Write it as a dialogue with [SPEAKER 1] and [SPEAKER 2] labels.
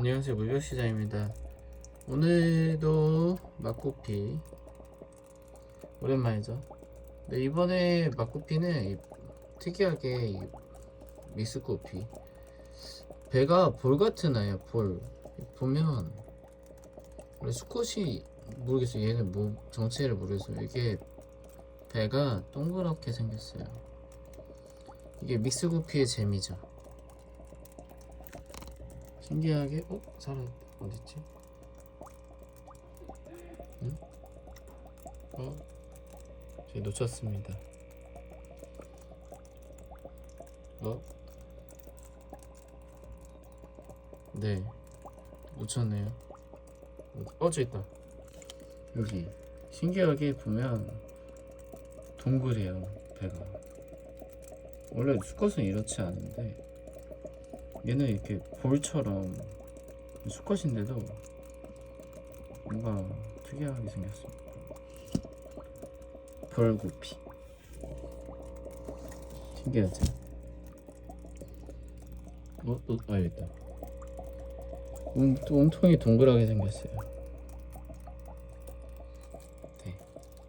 [SPEAKER 1] 안녕하세요. 물류시장입니다. 오늘도 막구피 오랜만이죠. 네, 이번에 막구피는 이- 특이하게 이 미스코피 배가 볼 같은 아이야 볼. 보면 원래 수컷이 모르겠어요. 얘는 뭐 정체를 모르겠어요. 이게 배가 동그랗게 생겼어요. 이게 믹스구피의 재미죠 신기하게 어? 살아있다 어딨지? 응? 어? 저희 놓쳤습니다 어? 네 놓쳤네요 어? 저 있다 여기 신기하게 보면 동글이에요 배가 원래 수컷은 이렇지 않은데 얘는 이렇게 볼처럼 수컷인데도 뭔가 특이하게 생겼습니다. 벌구피 신기하죠? 어? 또, 아 여기 있다 몸, 몸통이 동그랗게 생겼어요